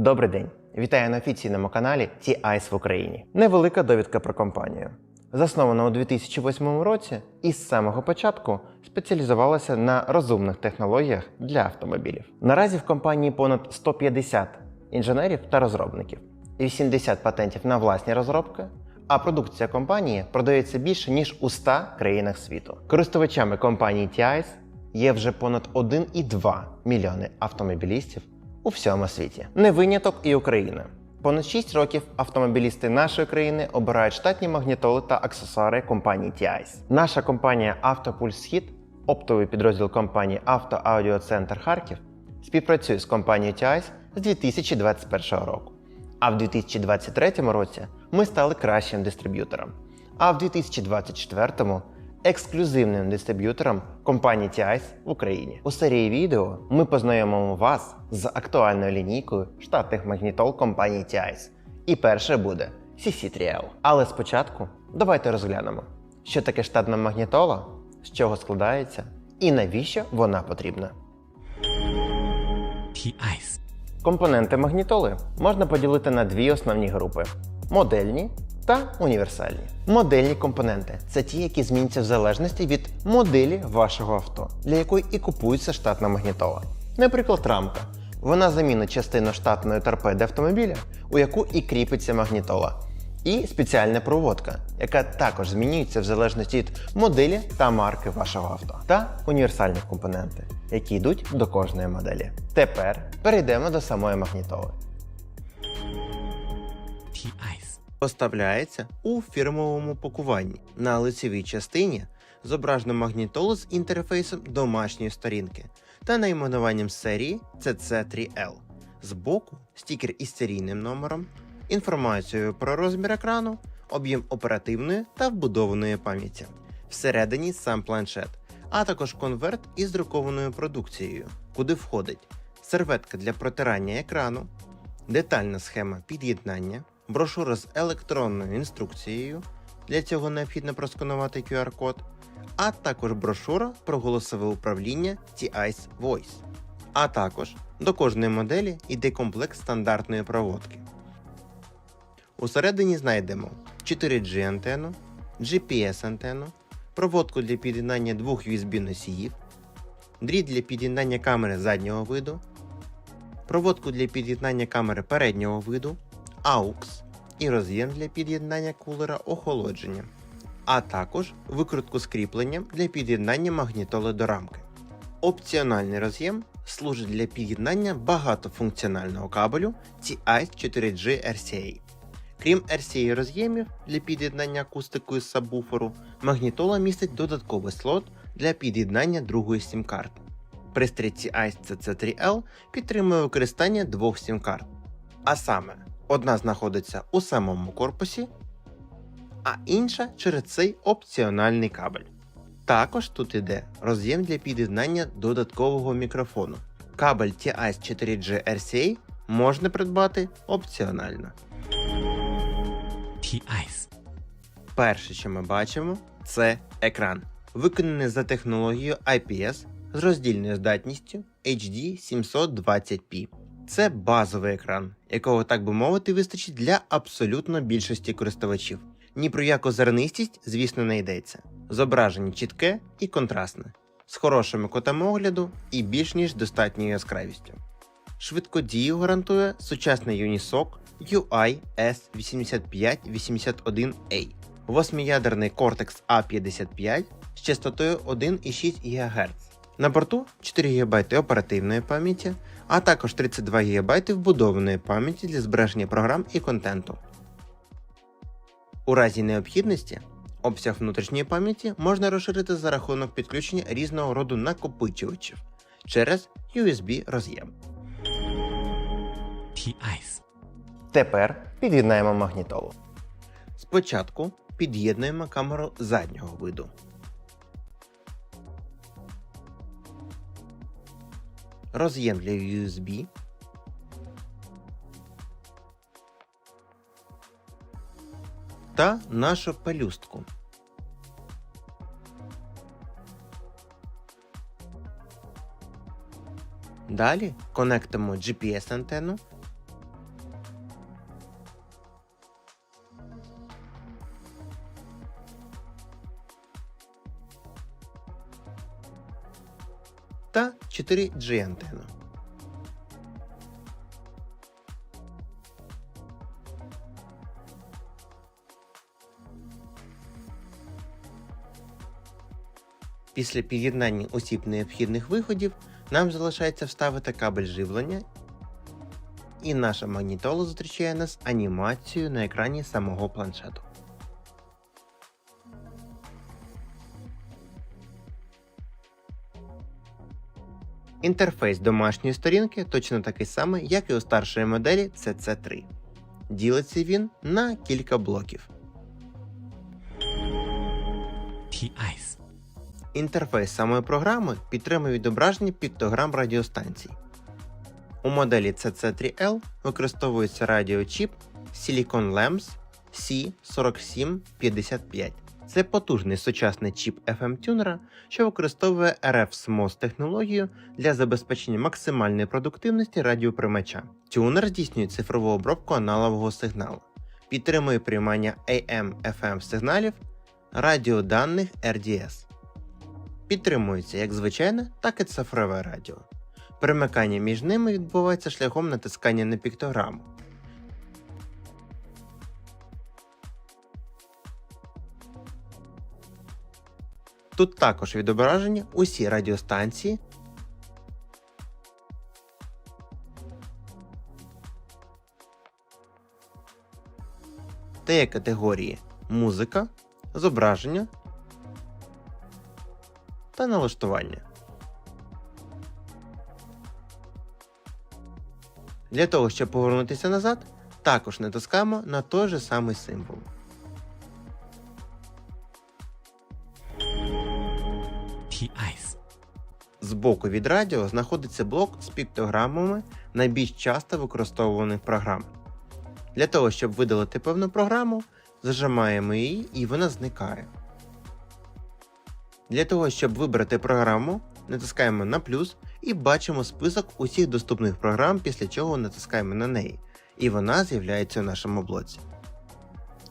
Добрий день! Вітаю на офіційному каналі T-Ice в Україні. Невелика довідка про компанію. Заснована у 2008 році і з самого початку спеціалізувалася на розумних технологіях для автомобілів. Наразі в компанії понад 150 інженерів та розробників, і 80 патентів на власні розробки. А продукція компанії продається більше ніж у 100 країнах світу. Користувачами компанії TIS є вже понад 1,2 мільйони автомобілістів у всьому світі. Не виняток і Україна. Понад 6 років автомобілісти нашої країни обирають штатні магнітоли та аксесуари компанії TIS. Наша компанія Автопульс Схід, оптовий підрозділ компанії Автоаудіоцентр Харків, співпрацює з компанією TIS з 2021 року. А в 2023 році ми стали кращим дистриб'ютором. А в 2024 ексклюзивним дистриб'ютором компанії TIS в Україні. У серії відео ми познайомимо вас з актуальною лінійкою штатних магнітол компанії TIS. І перше буде CC3L. Але спочатку давайте розглянемо, що таке штатна магнітола, з чого складається і навіщо вона потрібна. Компоненти магнітоли можна поділити на дві основні групи: модельні та універсальні. Модельні компоненти це ті, які зміняться в залежності від моделі вашого авто, для якої і купується штатна магнітола. Наприклад, рамка. Вона замінить частину штатної торпеди автомобіля, у яку і кріпиться магнітола. І спеціальна проводка, яка також змінюється в залежності від моделі та марки вашого авто, та універсальні компоненти, які йдуть до кожної моделі. Тепер перейдемо до самої магнітоли. Поставляється у фірмовому пакуванні. На лицевій частині зображено магнітолу з інтерфейсом домашньої сторінки та найменуванням серії CC3L. Збоку стікер із серійним номером, інформацією про розмір екрану, об'єм оперативної та вбудованої пам'яті. Всередині сам планшет, а також конверт із друкованою продукцією, куди входить серветка для протирання екрану, детальна схема під'єднання, брошура з електронною інструкцією. Для цього необхідно просканувати QR-код, а також брошура про голосове управління T-Ice Voice. А також до кожної моделі йде комплект стандартної проводки. Усередині знайдемо 4G антенну, GPS антенну, проводку для під'єднання двох USB носіїв, дріт для під'єднання камери заднього виду, проводку для під'єднання камери переднього виду, AUX і роз'єм для під'єднання кулера охолодження, а також викрутку з кріпленням для під'єднання магнітоли до рамки. Опціональний роз'єм служить для під'єднання багатофункціонального кабелю TI 4G RCA. Крім RCA роз'ємів для під'єднання акустику із сабвуферу, магнітола містить додатковий слот для під'єднання другої сім-карти. Пристрій TI CC3L підтримує використання двох сім-карт. А саме, одна знаходиться у самому корпусі, а інша через цей опціональний кабель. Також тут іде роз'єм для під'єднання додаткового мікрофону. Кабель TI 4G RCA можна придбати опціонально. T-Ice. Перше, що ми бачимо, це екран, виконаний за технологією IPS з роздільною здатністю HD 720p. Це базовий екран, якого, так би мовити, вистачить для абсолютно більшості користувачів. Ні про яку зернистість, звісно, не йдеться. Зображення чітке і контрастне, з хорошими котами огляду і більш ніж достатньою яскравістю. Швидкодію гарантує сучасний Unisoc UI S8581A, восьмиядерний Cortex A55 з частотою 1,6 ГГц. На борту 4 ГБ оперативної пам'яті, а також 32 ГБ вбудованої пам'яті для збереження програм і контенту. У разі необхідності обсяг внутрішньої пам'яті можна розширити за рахунок підключення різного роду накопичувачів через USB роз'єм. Тепер під'єднаємо магнітолу. Спочатку під'єднуємо камеру заднього виду. Роз'єм для USB. Та нашу пелюстку. Далі конектимо GPS 4G антенну. Після під'єднання усіх необхідних виходів нам залишається вставити кабель живлення, і наша магнітола зустрічає нас анімацією на екрані самого планшету. Інтерфейс домашньої сторінки точно такий самий, як і у старшої моделі CC3. Ділиться він на кілька блоків. Інтерфейс самої програми підтримує відображення піктограм радіостанцій. У моделі CC3L використовується радіочіп Silicon Lamps C4755. Це потужний сучасний чіп FM-тюнера, що використовує RF SMOS технологію для забезпечення максимальної продуктивності радіоприймача. Тюнер здійснює цифрову обробку аналогового сигналу, підтримує приймання AM-FM сигналів, радіоданих RDS. Підтримується як звичайне, так і цифрове радіо. Перемикання між ними відбувається шляхом натискання на піктограму. Тут також відображені усі радіостанції, та є категорії музика, зображення та налаштування. Для того, щоб повернутися назад, також натискаємо на той же самий символ. Збоку від радіо знаходиться блок з піктограмами найбільш часто використовуваних програм. Для того, щоб видалити певну програму, зажимаємо її і вона зникає. Для того, щоб вибрати програму, натискаємо на плюс і бачимо список усіх доступних програм, після чого натискаємо на неї, і вона з'являється у нашому блоці.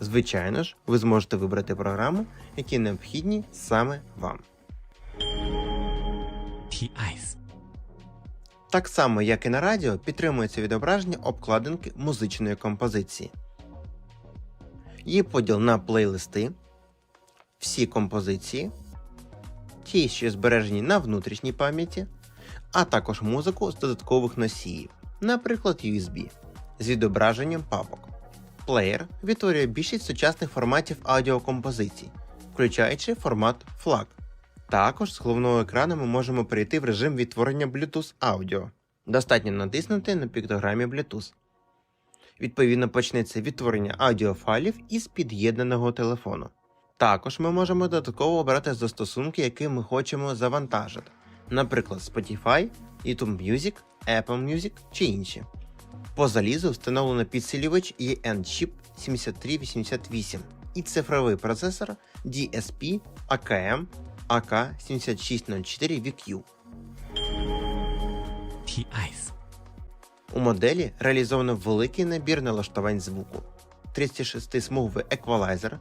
Звичайно ж, ви зможете вибрати програму, які необхідні саме вам. T-Ice. Так само, як і на радіо, підтримується відображення обкладинки музичної композиції. Є поділ на плейлисти, всі композиції, ті, що збережені на внутрішній пам'яті, а також музику з додаткових носіїв, наприклад USB, з відображенням папок. Плеєр відтворює більшість сучасних форматів аудіокомпозицій, включаючи формат FLAC. Також з головного екрану ми можемо перейти в режим відтворення Bluetooth аудіо. Достатньо натиснути на піктограмі Bluetooth. Відповідно почнеться відтворення аудіофайлів із під'єднаного телефону. Також ми можемо додатково обрати застосунки, які ми хочемо завантажити, наприклад, Spotify, YouTube Music, Apple Music чи інші. По залізу встановлено підсилювач EN-Chip 7388 і цифровий процесор DSP AKM AK7604VQ. T-Ice. У моделі реалізовано великий набір налаштувань звуку, 36-смуговий еквалайзер,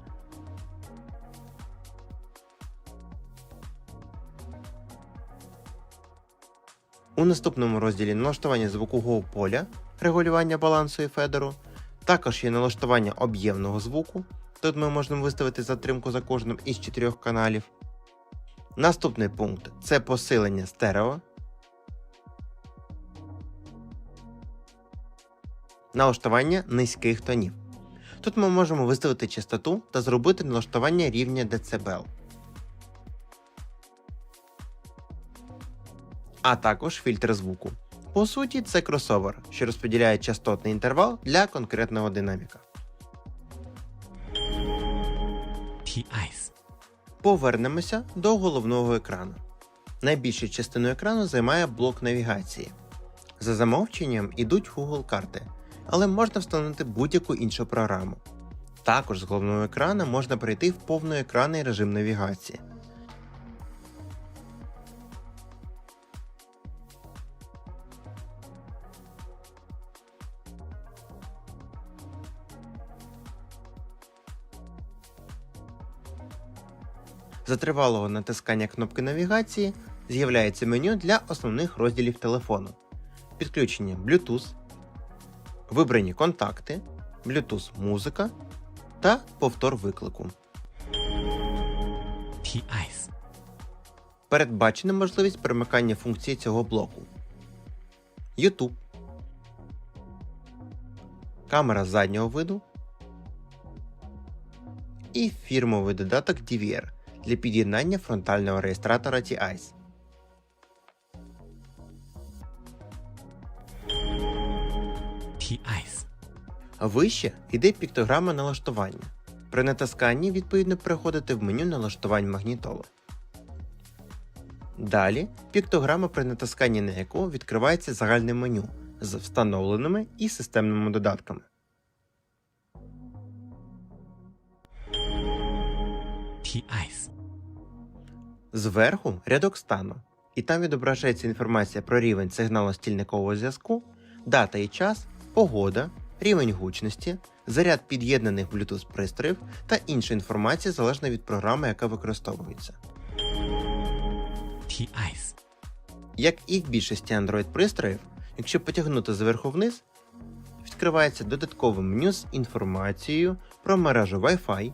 У наступному розділі налаштування звукового поля, регулювання балансу і федеру, також є налаштування об'ємного звуку. Тут ми можемо виставити затримку за кожним із чотирьох каналів. Наступний пункт це посилення стерео. Налаштування низьких тонів. Тут ми можемо виставити частоту та зробити налаштування рівня децибел. А також фільтр звуку. По суті, це кросовер, що розподіляє частотний інтервал для конкретного динаміка. T-Ice. Повернемося до головного екрану. Найбільшу частину екрану займає блок навігації. За замовченням ідуть Google карти, але можна встановити будь-яку іншу програму. Також з головного екрану можна перейти в повноекранний режим навігації. За тривалого натискання кнопки навігації з'являється меню для основних розділів телефону: підключення Bluetooth, вибрані контакти, Bluetooth музика та повтор виклику. Передбачена можливість перемикання функцій цього блоку. YouTube. Камера заднього виду. І фірмовий додаток DVR для під'єднання фронтального реєстратора T-Ice. Вище йде піктограма налаштування. При натисканні відповідно переходите в меню налаштувань магнітолу. Далі піктограма, при натисканні на яку відкривається загальне меню з встановленими і системними додатками. Зверху рядок стану, і там відображається інформація про рівень сигналу стільникового зв'язку, дата і час, погода, рівень гучності, заряд під'єднаних Bluetooth пристроїв та інша інформація залежно від програми, яка використовується. P-Ice. Як і в більшості Android пристроїв, якщо потягнути зверху вниз, відкривається додаткове меню з інформацією про мережу Wi-Fi,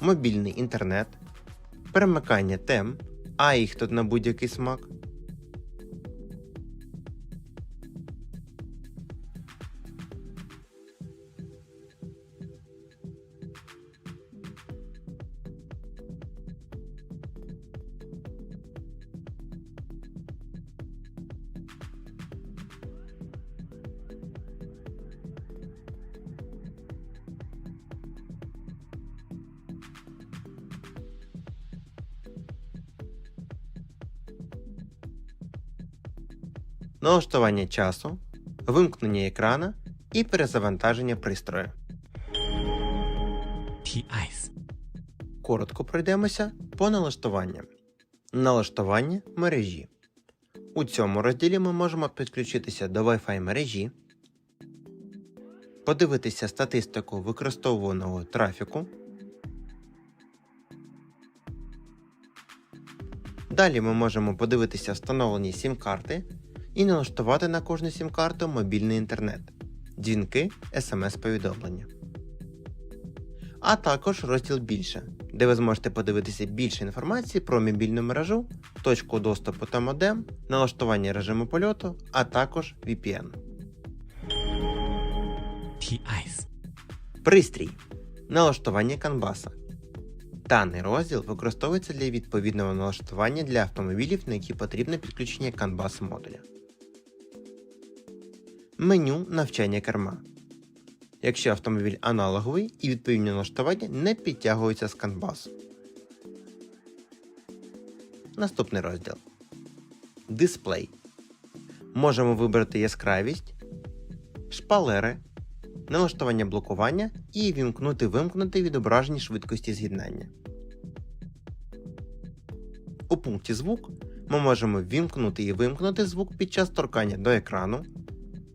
мобільний інтернет, перемикання тем, а їх тут на будь-який смак. Налаштування часу, вимкнення екрана і перезавантаження пристрою. P-Ice. Коротко пройдемося по налаштуванням. Налаштування мережі. У цьому розділі ми можемо підключитися до Wi-Fi мережі, подивитися статистику використовуваного трафіку. Далі ми можемо подивитися встановлені сім-карти і налаштувати на кожну сім-карту мобільний інтернет, дзвінки, смс-повідомлення. А також розділ більше, де ви зможете подивитися більше інформації про мобільну мережу, точку доступу та модем, налаштування режиму польоту, а також VPN. Пристрій. Налаштування канбаса. Даний розділ використовується для відповідного налаштування для автомобілів, на які потрібне підключення канбас модуля. Меню навчання керма. Якщо автомобіль аналоговий і відповідні налаштування не підтягуються з канбасу. Наступний розділ. Дисплей. Можемо вибрати яскравість, шпалери, налаштування блокування і вімкнути вимкнути відображені швидкості з'єднання. У пункті звук ми можемо вімкнути і вимкнути звук під час торкання до екрану,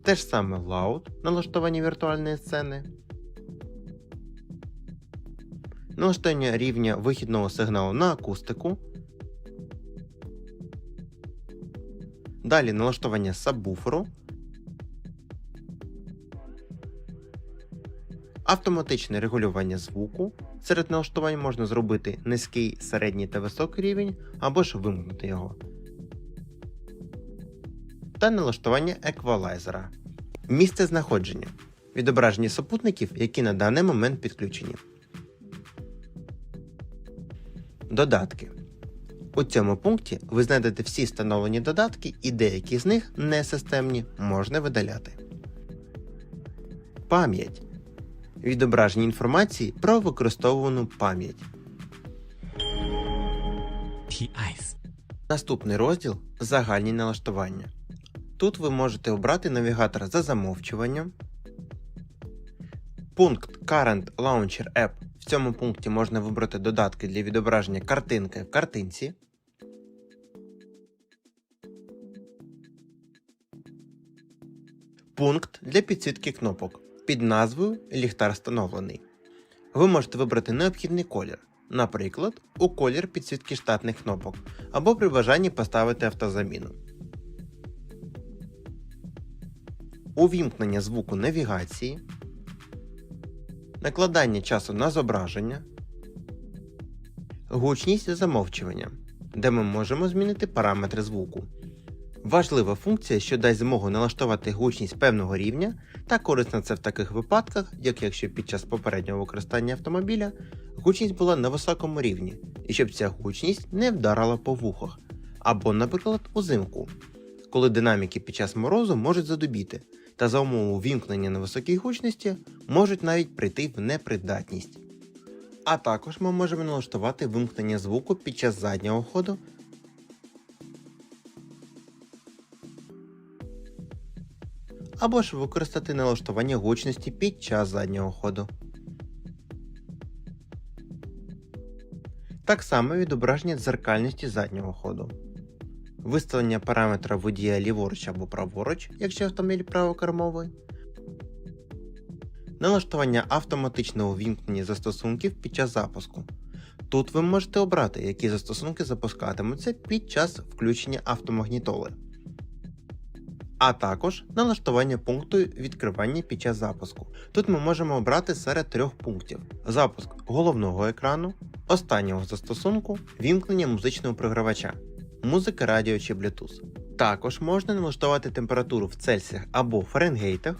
те ж саме Loud налаштування віртуальної сцени, налаштування рівня вихідного сигналу на акустику. Далі налаштування сабвуферу, автоматичне регулювання звуку. Серед налаштувань можна зробити низький, середній та високий рівень або ж вимкнути його. Та налаштування еквалайзера. Місце знаходження. Відображення супутників, які на даний момент підключені. Додатки. У цьому пункті ви знайдете всі встановлені додатки і деякі з них несистемні можна видаляти. Пам'ять. Відображення інформації про використовувану пам'ять. Наступний розділ загальні налаштування. Тут ви можете обрати навігатор за замовчуванням. Пункт Current Launcher App. В цьому пункті можна вибрати додатки для відображення картинки в картинці. Пункт для підсвітки кнопок під назвою Ліхтар встановлений. Ви можете вибрати необхідний колір наприклад, у колір підсвітки штатних кнопок, або при бажанні поставити автозаміну. Увімкнення звуку навігації, накладання часу на зображення, гучність замовчування, де ми можемо змінити параметри звуку. Важлива функція, що дасть змогу налаштувати гучність певного рівня, та корисна це в таких випадках, як якщо під час попереднього використання автомобіля гучність була на високому рівні, і щоб ця гучність не вдарила по вухах, або, наприклад, узимку, коли динаміки під час морозу можуть задубіти, та за умову вімкнення на високій гучності можуть навіть прийти в непридатність. А також ми можемо налаштувати вимкнення звуку під час заднього ходу або ж використати налаштування гучності під час заднього ходу. Так само відображення дзеркальності заднього ходу. Виставлення параметра водія ліворуч або праворуч, якщо автомобіль правокермовий. Налаштування автоматичного вімкнення застосунків під час запуску. Тут ви можете обрати, які застосунки запускатимуться під час включення автомагнітоли а також налаштування пункту відкривання під час запуску. Тут ми можемо обрати серед трьох пунктів: запуск головного екрану, останнього застосунку, вімкнення музичного програвача, музика, радіо чи Bluetooth. Також можна налаштувати температуру в Цельсіях або Фаренгейтах,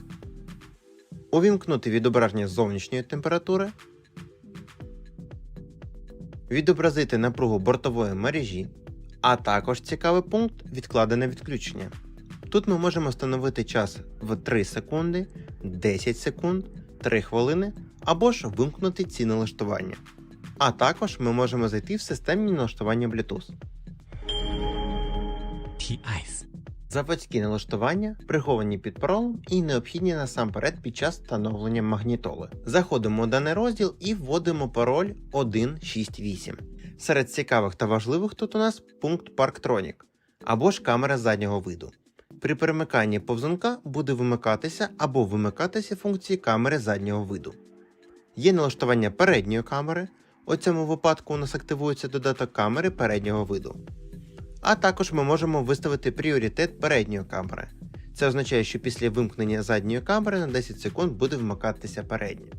увімкнути відображення зовнішньої температури, відобразити напругу бортової мережі, а також цікавий пункт відкладене відключення. Тут ми можемо встановити час в 3 секунди, 10 секунд, 3 хвилини або ж вимкнути ці налаштування. А також ми можемо зайти в системні налаштування Bluetooth. T-Ice. Заводські налаштування приховані під паролем і необхідні насамперед під час встановлення магнітоли. Заходимо у даний розділ і вводимо пароль 168. Серед цікавих та важливих тут у нас пункт Parktronic або ж камера заднього виду. При перемиканні повзунка буде вимикатися або вимикатися функції камери заднього виду. Є налаштування передньої камери. У цьому випадку у нас активується додаток камери переднього виду. А також ми можемо виставити пріоритет передньої камери. Це означає, що після вимкнення задньої камери на 10 секунд буде вмикатися передня.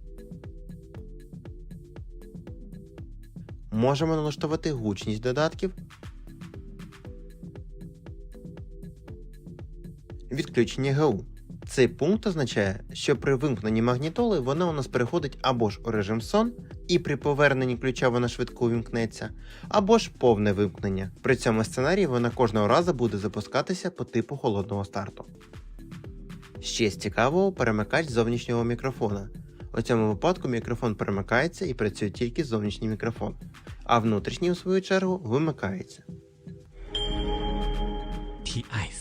Можемо налаштувати гучність додатків. Відключення ГУ. Цей пункт означає, що при вимкненні магнітоли вона у нас переходить або ж у режим сон, і при поверненні ключа вона швидко увімкнеться, або ж повне вимкнення. При цьому сценарії вона кожного разу буде запускатися по типу холодного старту. Ще з цікавого перемикач зовнішнього мікрофона. У цьому випадку мікрофон перемикається і працює тільки зовнішній мікрофон, а внутрішній, у свою чергу, вимикається. T-Ice.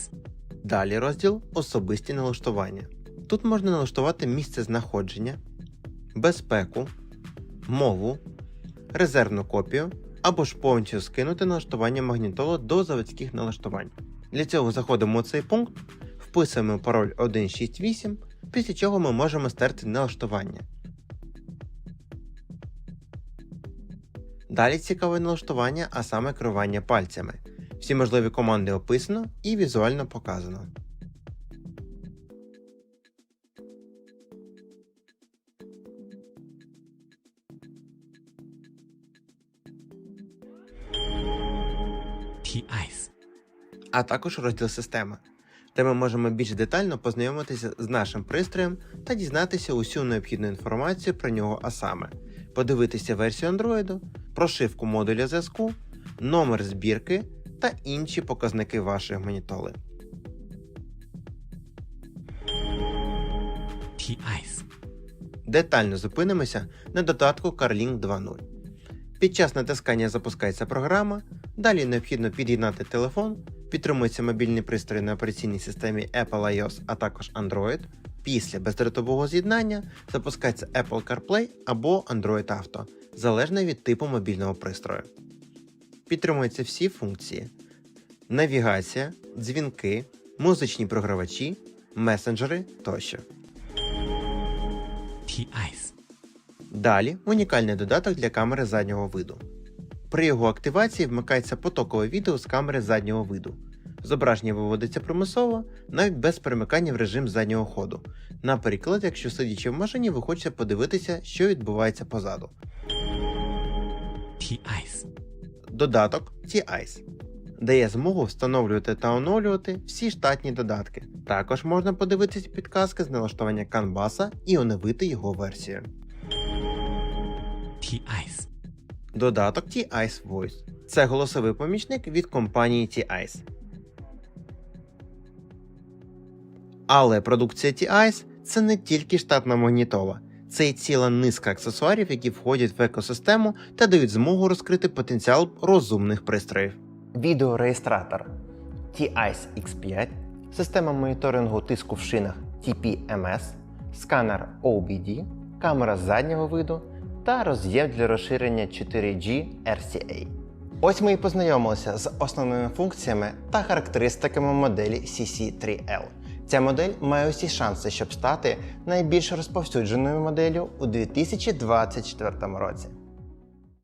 Далі розділ Особисті налаштування. Тут можна налаштувати місце знаходження, безпеку, мову, резервну копію або ж повністю скинути налаштування магнітолу до заводських налаштувань. Для цього заходимо у цей пункт, вписуємо пароль 168, після чого ми можемо стерти налаштування. Далі цікаве налаштування, а саме керування пальцями. Всі можливі команди описано і візуально показано. А також розділ система, де ми можемо більш детально познайомитися з нашим пристроєм та дізнатися усю необхідну інформацію про нього, а саме подивитися версію Android, прошивку модуля зв'язку, номер збірки та інші показники вашої магнітоли. Детально зупинимося на додатку CarLink 2.0. Під час натискання запускається програма, далі необхідно під'єднати телефон, підтримується мобільний пристрій на операційній системі Apple iOS, а також Android. Після бездротового з'єднання запускається Apple CarPlay або Android Auto, залежно від типу мобільного пристрою. Підтримуються всі функції: навігація, дзвінки, музичні програвачі, месенджери тощо. T-Ice. Далі унікальний додаток для камери заднього виду. При його активації вмикається потокове відео з камери заднього виду. Зображення виводиться примусово, навіть без перемикання в режим заднього ходу. Наприклад, якщо сидячи в машині, ви хочете подивитися, що відбувається позаду. T-Ice. Додаток T-Ice дає змогу встановлювати та оновлювати всі штатні додатки. Також можна подивитися підказки з налаштування канбаса і оновити його версію. T-Ice. Додаток T-Ice Voice це голосовий помічник від компанії T-Ice. Але продукція T-Ice це не тільки штатна магнітола, це й ціла низка аксесуарів, які входять в екосистему та дають змогу розкрити потенціал розумних пристроїв. Відеореєстратор T-Ice X5, система моніторингу тиску в шинах TPMS, сканер OBD, камера заднього виду та роз'єм для розширення 4G RCA. Ось ми і познайомилися з основними функціями та характеристиками моделі CC3L. Ця модель має усі шанси, щоб стати найбільш розповсюдженою моделлю у 2024 році.